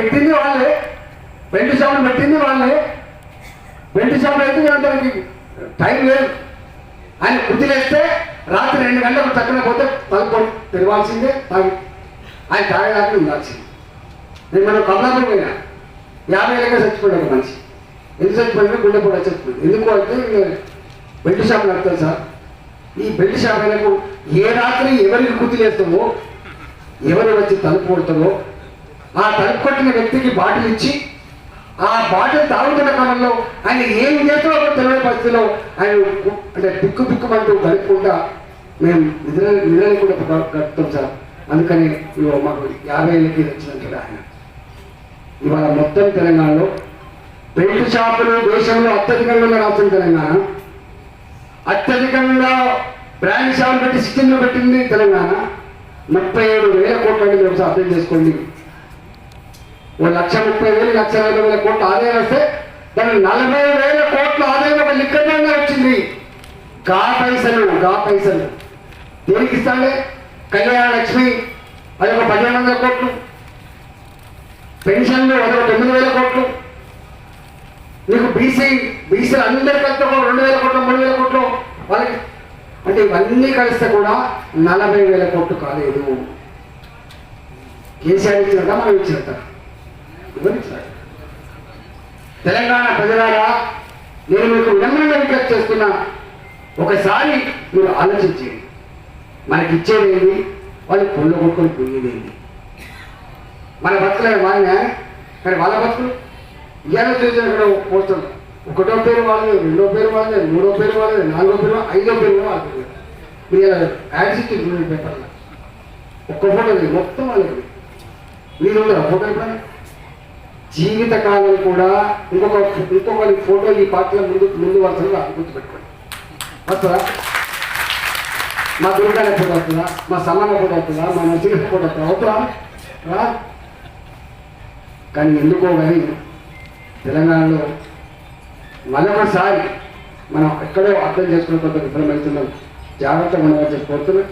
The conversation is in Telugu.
పెట్టింది వాళ్ళే. వెండి షాపులు పెట్టింది వాళ్ళే. వెండి షాపులు అయితే అందరికి టైం లేదు. ఆయన కుదిలేస్తే రాత్రి రెండు గంటలకు చక్కన పోతే తలుపు తెరవాల్సిందే తాగి. ఆయన తాగడానికి ఉండాల్సింది. నేను మనం కమలాపురం పోయినా. యాభై ఏళ్ళగా చచ్చిపోయాడు ఒక మనిషి. ఎందుకు చచ్చిపోయినా కూడా చచ్చిపోయింది. ఎందుకు అంటే బెల్ట్ షాప్ నడుతుంది సార్. ఈ బెల్ట్ అయినకు ఏ రాత్రి ఎవరికి కుదిలేస్తామో ఎవరు వచ్చి తలుపు కొడతామో ఆ తలుపు కొట్టిన వ్యక్తికి బాటిల్ ఇచ్చి ఆ బాటిల్ తాగుతున్న క్రమంలో ఆయన ఏం చేస్తున్నా తెలియని పరిస్థితిలో ఆయన అంటే పిక్కు పిక్కుమంటూ గడుపుకుంటా మేము నిద్ర నిద్రని కూడా గడుపుతాం సార్. అందుకని మాకు యాభై ఏళ్ళకి వచ్చినట్టు ఆయన. ఇవాళ మొత్తం తెలంగాణలో బెల్ట్ షాపులు దేశంలో అత్యధికంగా ఉన్న రాష్ట్రం తెలంగాణ. అత్యధికంగా బ్రాండ్ షాపులు పెట్టి సిక్కింలో పెట్టింది తెలంగాణ. ముప్పై ఏడు వేల కోట్ల వ్యవసాయం అర్థం చేసుకోండి. ఓ లక్ష ముప్పై వేలు లక్ష నలభై వేల కోట్ల ఆదాయం వస్తే దాని నలభై వేల కోట్ల ఆదాయం ఒక లిక్కడంగా వచ్చింది. గా పైసలు గా పైసలు. దేనికి ఇస్తాడే కళ్యాణ లక్ష్మి అది ఒక పన్నెండు వందల కోట్లు. పెన్షన్లు అదొక తొమ్మిది వేల కోట్లు. మీకు బీసీ బీసీ అందరి కలిస్తే ఒక రెండు వేల కోట్లు మూడు వేల కోట్లు వాళ్ళకి. అంటే ఇవన్నీ కలిస్తే కూడా నలభై వేల కోట్లు కాలేదు. కేసీఆర్ ఇచ్చినట్ట మనం ఇచ్చినట్ట తెలంగాణ ప్రజలారా నేను మీకు వినమ్రంగా విజ్ఞప్తి చేస్తున్నా ఒకసారి మీరు ఆలోచించండి. మనకి ఇచ్చేది ఏంటి వాళ్ళు పొళ్ళు కొట్టుకొని పోయేదేంటి మన బతుకులే మారినా? కానీ వాళ్ళ బతుకులు? ఇవాళ చూసిన ఇక్కడ పోతుంది ఒకటో పేరు వాళ్ళది రెండో పేరు వాళ్ళది మూడో పేరు వాళ్ళది నాలుగో పేరు ఐదో పేరు వాళ్ళది మీరు ఇలా యాడ్స్ ఇచ్చి పేపర్లో. ఒక్క ఫోటో లేదు మొత్తం వాళ్ళకి మీరు ఫోటో ఎప్పుడైనా? జీవితకాలం కూడా ఇంకొక ఇంకొకరి ఫోటో ఈ పాటల ముందు ముందు వరుసలో గుర్తుపెట్టుకోండి. వస్తుందా మా దుర్గానే ఫోటో వస్తుందా? మా సమాన ఫోటో వస్తుందా? మా నచ్చిన ఫోటో వస్తుందా? అవుతుందా రా. కానీ ఎందుకో కానీ తెలంగాణలో మరొకసారి మనం ఎక్కడో అర్థం చేసుకునే కొంత విఫలమవుతున్నాం. జాగ్రత్తగా ఉండవని కోరుతున్నాం.